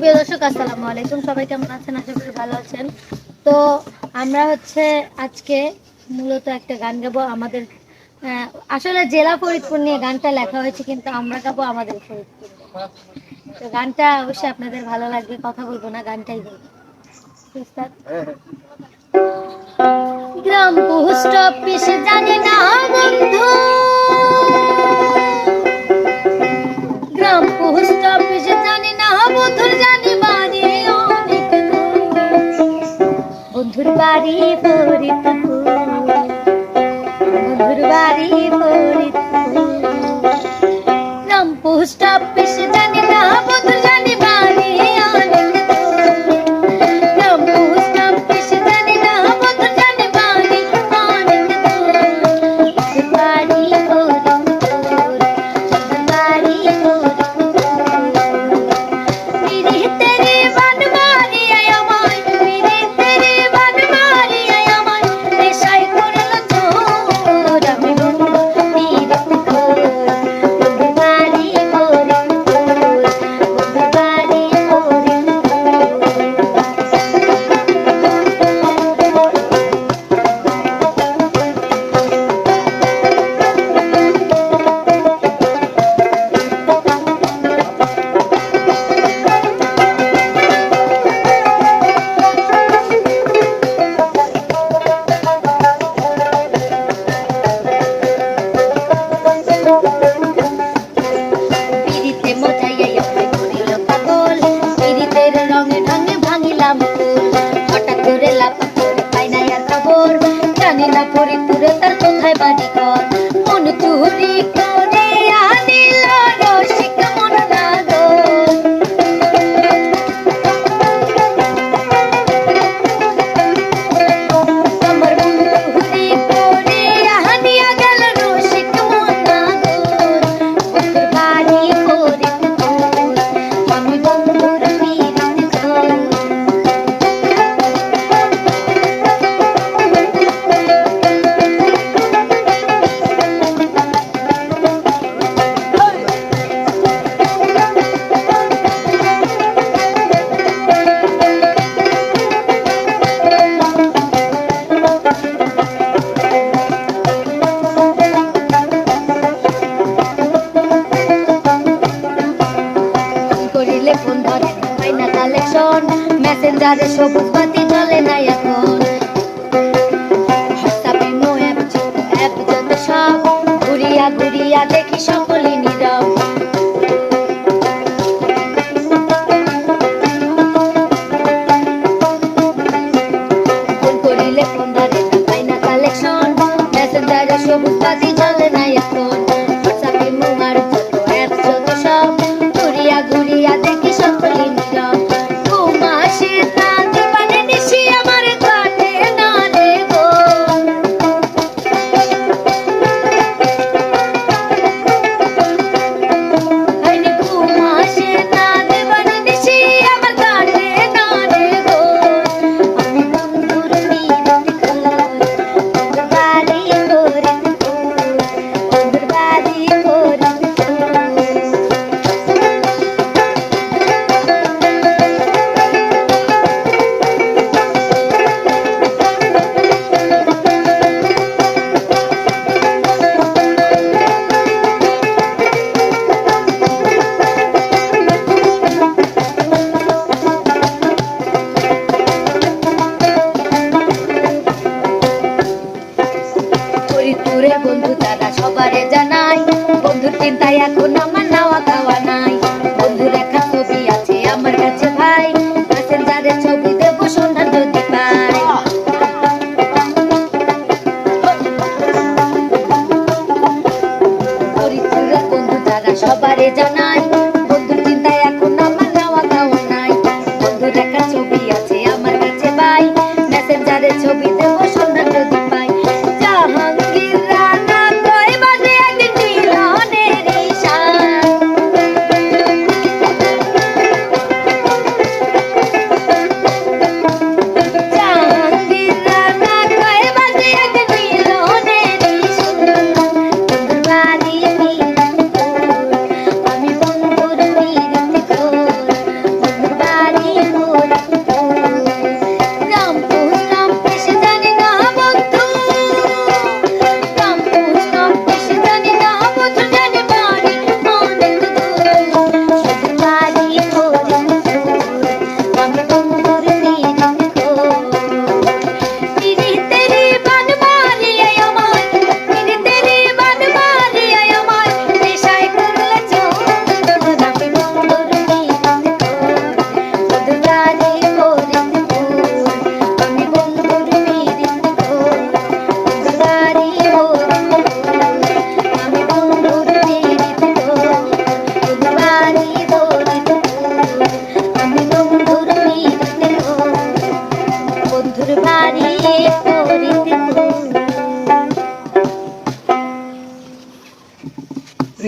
সুপ্রিয় দর্শক, আসসালামু আলাইকুম। সবাই কেমন আছেন? আশা করি ভালো আছেন। তো আমরা হচ্ছে আজকে মূলত একটা গান গাবো। আমাদের আসলে জেলা ফরিদপুর নিয়ে গানটা লেখা হয়েছে, কিন্তু আমরা গাবো আমাদের ফরিদপুর তো গানটা অবশ্যই আপনাদের ভালো লাগবে, কথা বলব না, গানটাই বলব। গ্রাম পোস্ট অফিসে জানে না বন্ধু। বাড়ি পরিত বন্ধুর বাড়ি পরিত রামপুর স্টপ জানি জানি না পরি তুরে তার কোথায় বাড়ি কর মন চুরি কর যারে সবুজ বাতি জ্বলে না এখন। সব। ঘুরিয়া ঘুরিয়া দেখি সকলে নীরব। করিলে ফোন না কালেকশন মেসেঞ্জারে সবুজ বাতি জ্বলে না এখন। তোমারে জানাই বন্ধুর চিন্তায় এখন আমার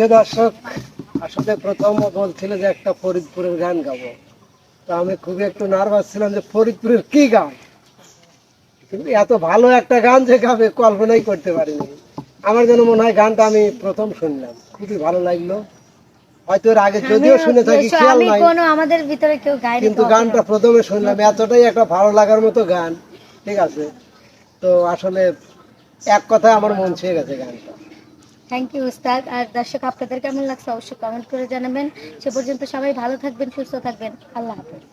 প্রিয় দর্শক আসলে প্রথম বলছিল যে একটা ফরিদপুরের গান গাবো। তো আমি খুবই একটু নার্ভাস ছিলাম যে ফরিদপুরের কি গান? কিন্তু এত ভালো একটা গান যে গাবে কল্পনাই করতে পারিনি। আমার যেন মনে হয় গানটা আমি প্রথম শুনলাম। খুবই ভালো লাগল। হয়তো এর আগে যদিও শুনে থাকি খেয়াল নাই। আমাদের ভিতরে কেউ গায়নি কিন্তু গানটা প্রথমে শুনলাম এতটাই একটা ভালো লাগার মতো গান। ঠিক আছে। তো আসলে এক কথায় আমার মন ছুঁয়ে গেছে গানটা। থ্যাংক ইউ উস্তাদ আর দর্শক, আপনাদের কেমন লাগছে? অবশ্যই কমেন্ট করে জানাবেন। সে পর্যন্ত সবাই ভালো থাকবেন, সুস্থ থাকবেন। আল্লাহ হাফেজ।